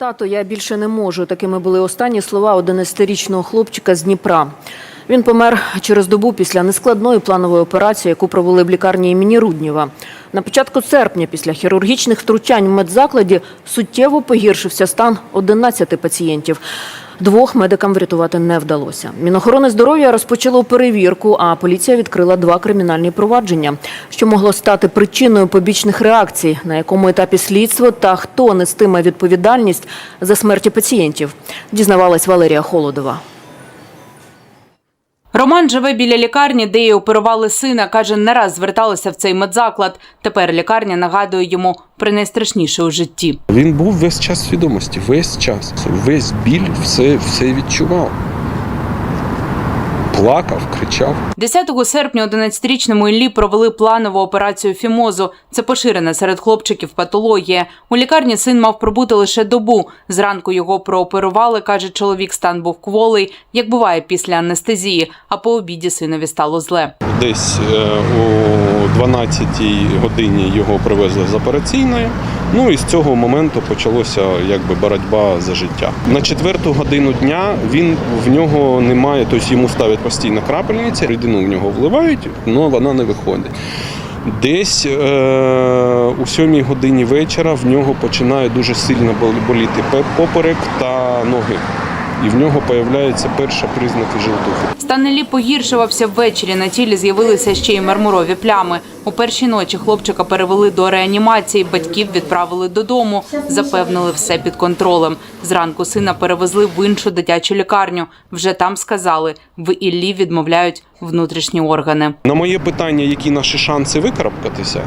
Тато, я більше не можу. Такими були останні слова 11-річного хлопчика з Дніпра. Він помер через добу після нескладної планової операції, яку провели в лікарні імені Руднєва. На початку серпня, після хірургічних втручань в медзакладі, суттєво погіршився стан 11 пацієнтів. Двох медикам врятувати не вдалося. Мінохорони здоров'я розпочало перевірку, а поліція відкрила два кримінальні провадження, що могло стати причиною побічних реакцій, на якому етапі слідство та хто нестиме відповідальність за смерті пацієнтів, дізнавалась Валерія Холодова. Роман живе біля лікарні, де її оперували сина. Каже, не раз зверталися в цей медзаклад. Тепер лікарня нагадує йому про найстрашніше у житті. Він був весь час свідомості, весь час. Весь біль, все, все відчував. Плакав, кричав. 10 серпня 11-річному Іллі провели планову операцію фімозу. Це поширена серед хлопчиків патологія. У лікарні син мав пробути лише добу. Зранку його прооперували, каже чоловік. Стан був кволий, як буває після анестезії. А по обіді синові стало зле. Десь е, о 12-й годині його привезли з операційної. Ну і з цього моменту почалося якби боротьба за життя. На четверту годину дня він в нього немає, тобто йому ставлять постійно крапельниці, рідину в нього вливають, але вона не виходить. Десь е, у сьомій годині вечора в нього починає дуже сильно бол- боліти пе- поперек та ноги. І в нього появляються перші признаки жилтухи. Стан Іллі погіршувався ввечері. На тілі з'явилися ще й мармурові плями. У першій ночі хлопчика перевели до реанімації. Батьків відправили додому. Запевнили все під контролем. Зранку сина перевезли в іншу дитячу лікарню. Вже там сказали, в Іллі відмовляють внутрішні органи. На моє питання, які наші шанси викарабкатися,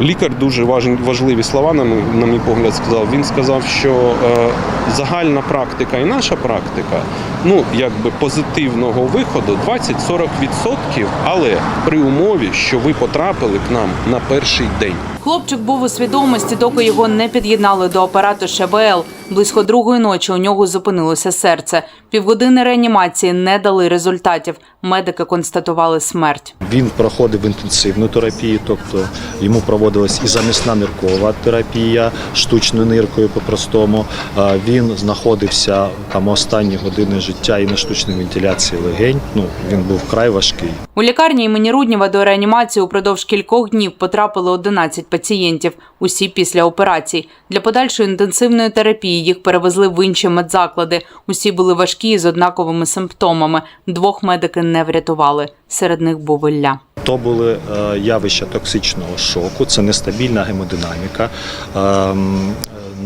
лікар дуже важ- важливі слова, на мій, на мій погляд, сказав. Він сказав, що е, загальна практика і наша практика, ну якби позитивного виходу 20-40%, але при умові, що ви потрапили к нам на перший день. Хлопчик був у свідомості, доки його не під'єднали до апарату ШБЛ. Близько другої ночі у нього зупинилося серце. Півгодини реанімації не дали результатів. Медики констатували смерть. Він проходив інтенсивну терапію, тобто йому проводилась і замісна ниркова терапія штучною ниркою по-простому. Він знаходився там останні години життя і на штучній вентиляції легень. Ну він був вкрай важкий. У лікарні імені Руднєва до реанімації упродовж кількох днів потрапили 11 пацієнтів, усі після операцій. Для подальшої інтенсивної терапії їх перевезли в інші медзаклади. Усі були важкі і з однаковими симптомами. Двох медики не врятували. Серед них був Ілля. То були е, явища токсичного шоку, це нестабільна гемодинаміка.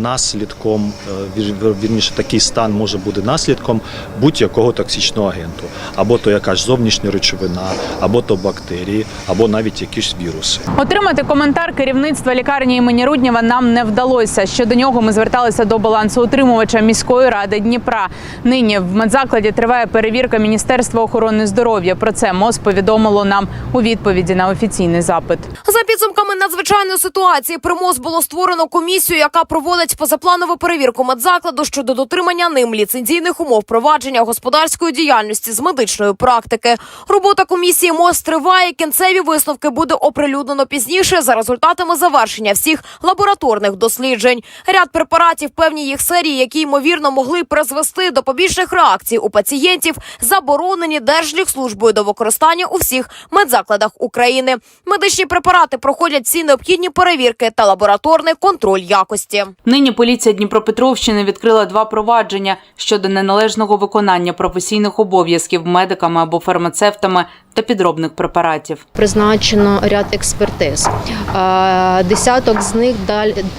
Наслідком, е, вірніше, такий стан може бути наслідком будь-якого токсичного агенту, або то якась зовнішня речовина, або то бактерії, або навіть якісь віруси. Отримати коментар керівництва лікарні імені Руднєва нам не вдалося. Щодо нього ми зверталися до балансоутримувача міської ради Дніпра. Нині в медзакладі триває перевірка Міністерства охорони здоров'я. Про це МОЗ повідомило нам у відповіді на офіційний запит. За підсумками надзвичайної ситуації при МОЗ було створено комісію, яка проводить позапланову перевірку медзакладу щодо дотримання ним ліцензійних умов провадження господарської діяльності з медичної практики. Робота комісії МОЗ триває. Кінцеві висновки буде оприлюднено пізніше за результатами завершення всіх лабораторних досліджень. Ряд препаратів, певні їх серії, які ймовірно могли призвести до побічних реакцій у пацієнтів, заборонені Держлікслужбою до використання у всіх медзакладах України. Медичні препарати проходять всі необхідні перевірки та лабораторний контроль якості. Нині поліція Дніпропетровщини відкрила два провадження щодо неналежного виконання професійних обов'язків медиками або фармацевтами та підробних препаратів. призначено ряд експертиз. Е, Десяток з них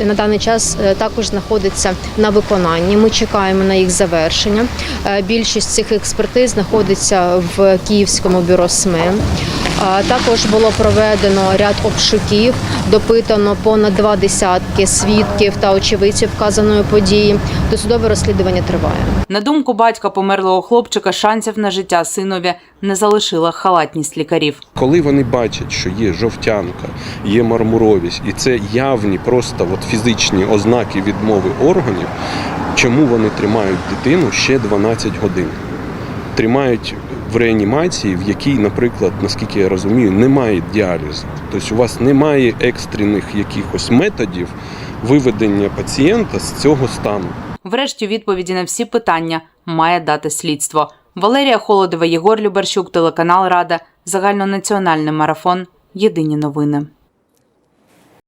на даний час е, також знаходиться на виконанні. Ми чекаємо на їх завершення. Е, Більшість цих експертиз знаходиться в Київському бюро СМИ. Також було проведено ряд обшуків, допитано понад два десятки свідків та очевидців вказаної події. Досудове розслідування триває. На думку батька померлого хлопчика, шансів на життя синові не залишила халатність лікарів. Коли вони бачать, що є жовтянка, є мармуровість, і це явні просто от фізичні ознаки відмови органів, чому вони тримають дитину ще 12 годин? Тримають в реанімації, в якій, наприклад, наскільки я розумію, немає діалізу. Тобто у вас немає екстрених якихось методів виведення пацієнта з цього стану. Врешті відповіді на всі питання має дати слідство. Валерія Холодова, Єгор Любарчук, телеканал Рада, загальнонаціональний марафон. Єдині новини.